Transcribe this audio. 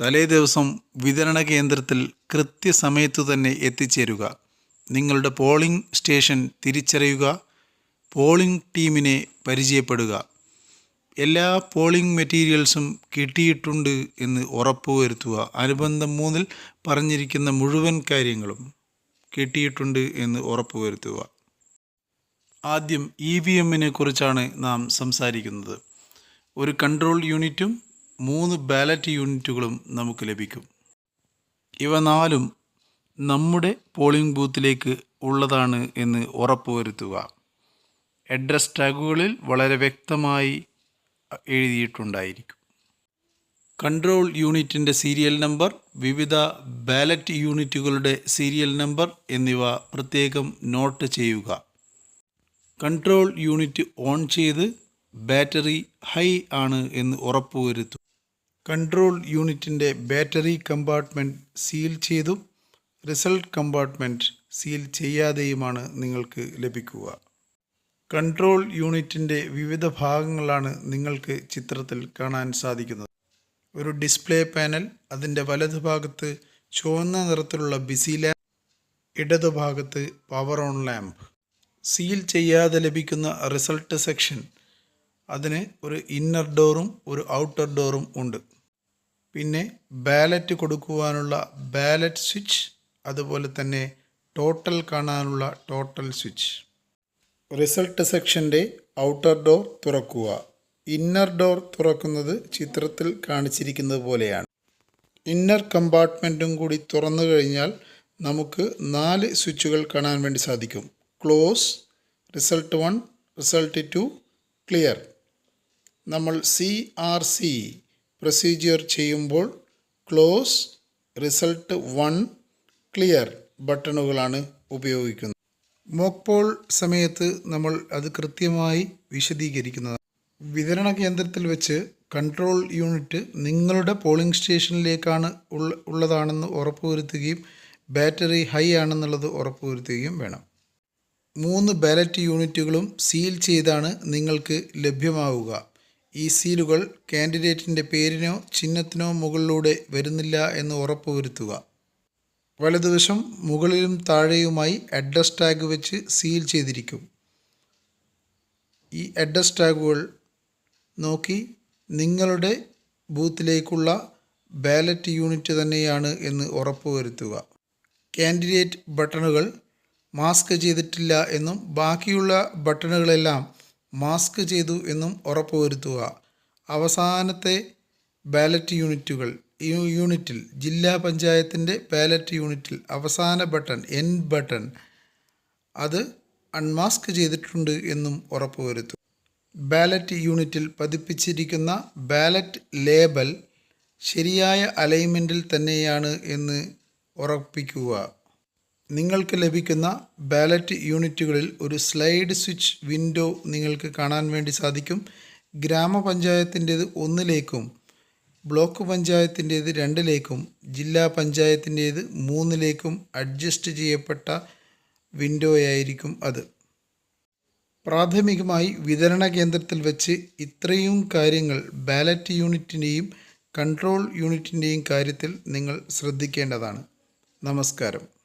തലേ ദിവസം വിതരണ കേന്ദ്രത്തിൽ കൃത്യസമയത്തു തന്നെ എത്തിച്ചേരുക. നിങ്ങളുടെ പോളിംഗ് സ്റ്റേഷൻ തിരിച്ചറിയുക. പോളിംഗ് ടീമിനെ പരിചയപ്പെടുക. എല്ലാ പോളിംഗ് മെറ്റീരിയൽസും കിട്ടിയിട്ടുണ്ട് എന്ന് ഉറപ്പുവരുത്തുക. അനുബന്ധം മൂന്നിൽ പറഞ്ഞിരിക്കുന്ന മുഴുവൻ കാര്യങ്ങളും കിട്ടിയിട്ടുണ്ട് എന്ന് ഉറപ്പുവരുത്തുക. ആദ്യം ഇ വി എമ്മിനെ കുറിച്ചാണ് നാം സംസാരിക്കുന്നത്. ഒരു കൺട്രോൾ യൂണിറ്റും മൂന്ന് ബാലറ്റ് യൂണിറ്റുകളും നമുക്ക് ലഭിക്കും. ഇവ നാലും നമ്മുടെ പോളിംഗ് ബൂത്തിലേക്ക് ഉള്ളതാണ് എന്ന് ഉറപ്പുവരുത്തുക. അഡ്രസ് ടാഗുകളിൽ വളരെ വ്യക്തമായി എഴുതിയിട്ടുണ്ടായിരിക്കും. കൺട്രോൾ യൂണിറ്റിന്റെ സീരിയൽ നമ്പർ വിവിധ ബാലറ്റ് യൂണിറ്റുകളുടെ സീരിയൽ നമ്പർ എന്നിവ പ്രത്യേകം നോട്ട് ചെയ്യുക. കൺട്രോൾ യൂണിറ്റ് ഓൺ ചെയ്ത് ബാറ്ററി ഹൈ ആണ് എന്ന് ഉറപ്പുവരുത്തും കൺട്രോൾ യൂണിറ്റിന്റെ ബാറ്ററി കമ്പാർട്ട്മെന്റ് സീൽ ചെയ്തും. റിസൾട്ട് കമ്പാർട്ട്മെന്റ് സീൽ ചെയ്യാതെയുമാണ് നിങ്ങൾക്ക് ലഭിക്കുക. കൺട്രോൾ യൂണിറ്റിന്റെ വിവിധ ഭാഗങ്ങളാണ് നിങ്ങൾക്ക് ചിത്രത്തിൽ കാണാൻ സാധിക്കുന്നത്. ഒരു ഡിസ്പ്ലേ പാനൽ അതിന്റെ വലതുഭാഗത്ത് ചുവന്ന നിറത്തിലുള്ള ബിസി ലാമ്പ് ഇടതുഭാഗത്ത് പവർ ഓൺ ലാമ്പ്. സീൽ ചെയ്യാതെ ലഭിക്കുന്ന റിസൾട്ട് സെക്ഷൻ അതിന് ഒരു ഇന്നർ ഡോറും ഒരു ഔട്ടർ ഡോറും ഉണ്ട്. പിന്നെ ബാലറ്റ് കൊടുക്കുവാനുള്ള ബാലറ്റ് സ്വിച്ച് അതുപോലെ തന്നെ ടോട്ടൽ കാണാനുള്ള ടോട്ടൽ സ്വിച്ച്. റിസൾട്ട് സെക്ഷന്റെ ഔട്ടർ ഡോർ തുറക്കുക. ഇന്നർ ഡോർ തുറക്കുന്നത് ചിത്രത്തിൽ കാണിച്ചിരിക്കുന്നത് പോലെയാണ്. ഇന്നർ കമ്പാർട്ട്മെന്റും കൂടി തുറന്നു കഴിഞ്ഞാൽ നമുക്ക് നാല് സ്വിച്ചുകൾ കാണാൻ വേണ്ടി സാധിക്കും. Close result one result two clear. നമ്മൾ സി ആർ സി പ്രൊസീജിയർ ചെയ്യുമ്പോൾ ക്ലോസ് റിസൾട്ട് വൺ ക്ലിയർ ബട്ടണുകളാണ് ഉപയോഗിക്കുന്നത്. മോക്ക് പോൾ സമയത്ത് നമ്മൾ അത് കൃത്യമായി വിശദീകരിക്കുന്നതാണ്. വിതരണ കേന്ദ്രത്തിൽ വെച്ച് കൺട്രോൾ യൂണിറ്റ് നിങ്ങളുടെ പോളിംഗ് സ്റ്റേഷനിലേക്കാണ് ഉള്ള ഉള്ളതാണെന്ന് ഉറപ്പുവരുത്തുകയും ബാറ്ററി ഹൈ ആണെന്നുള്ളത് ഉറപ്പുവരുത്തുകയും വേണം. മൂന്ന് ബാലറ്റ് യൂണിറ്റുകളും സീൽ ചെയ്താണ് നിങ്ങൾക്ക് ലഭ്യമാവുക. ഈ സീലുകൾ കാൻഡിഡേറ്റിന്റെ പേരിനോ ചിഹ്നത്തിനോ മുകളിലൂടെ വരുന്നില്ല എന്ന് ഉറപ്പുവരുത്തുക. വലതുവശം മുകളിലും താഴെയുമായി അഡ്രസ് ടാഗ് വെച്ച് സീൽ ചെയ്തിരിക്കും. ഈ അഡ്രസ് ടാഗുകൾ നോക്കി നിങ്ങളുടെ ബൂത്തിലേക്കുള്ള ബാലറ്റ് യൂണിറ്റ് തന്നെയാണ് എന്ന് ഉറപ്പുവരുത്തുക. കാൻഡിഡേറ്റ് ബട്ടണുകൾ മാസ്ക് ചെയ്തിട്ടില്ല എന്നും ബാക്കിയുള്ള ബട്ടണുകളെല്ലാം മാസ്ക് ചെയ്തു എന്നും ഉറപ്പുവരുത്തുക. അവസാനത്തെ ബാലറ്റ് യൂണിറ്റുകൾ. യൂണിറ്റിൽ ജില്ലാ പഞ്ചായത്തിന്റെ ബാലറ്റ് യൂണിറ്റിൽ അവസാന ബട്ടൺ എൻ ബട്ടൺ. അത് അൺമാസ്ക് ചെയ്തിട്ടുണ്ട് എന്നും ഉറപ്പുവരുത്തും. ബാലറ്റ് യൂണിറ്റിൽ പതിപ്പിച്ചിരിക്കുന്ന ബാലറ്റ് ലേബൽ ശരിയായ അലൈൻമെന്റിൽ തന്നെയാണ് എന്ന് ഉറപ്പിക്കുക. നിങ്ങൾക്ക് ലഭിക്കുന്ന ബാലറ്റ് യൂണിറ്റുകളിൽ ഒരു സ്ലൈഡ് സ്വിച്ച് വിൻഡോ നിങ്ങൾക്ക് കാണാൻ വേണ്ടി സാധിക്കും. ഗ്രാമപഞ്ചായത്തിന്റേത് ഒന്നിലേക്കും ബ്ലോക്ക് പഞ്ചായത്തിന്റേത് രണ്ടിലേക്കും ജില്ലാ പഞ്ചായത്തിന്റേത് മൂന്നിലേക്കും അഡ്ജസ്റ്റ് ചെയ്യപ്പെട്ട വിൻഡോയായിരിക്കും അത്. പ്രാഥമികമായി വിതരണ കേന്ദ്രത്തിൽ വെച്ച് ഇത്രയും കാര്യങ്ങൾ ബാലറ്റ് യൂണിറ്റിന്റെയും കൺട്രോൾ യൂണിറ്റിന്റെയും കാര്യത്തിൽ നിങ്ങൾ ശ്രദ്ധിക്കേണ്ടതാണ്. നമസ്കാരം.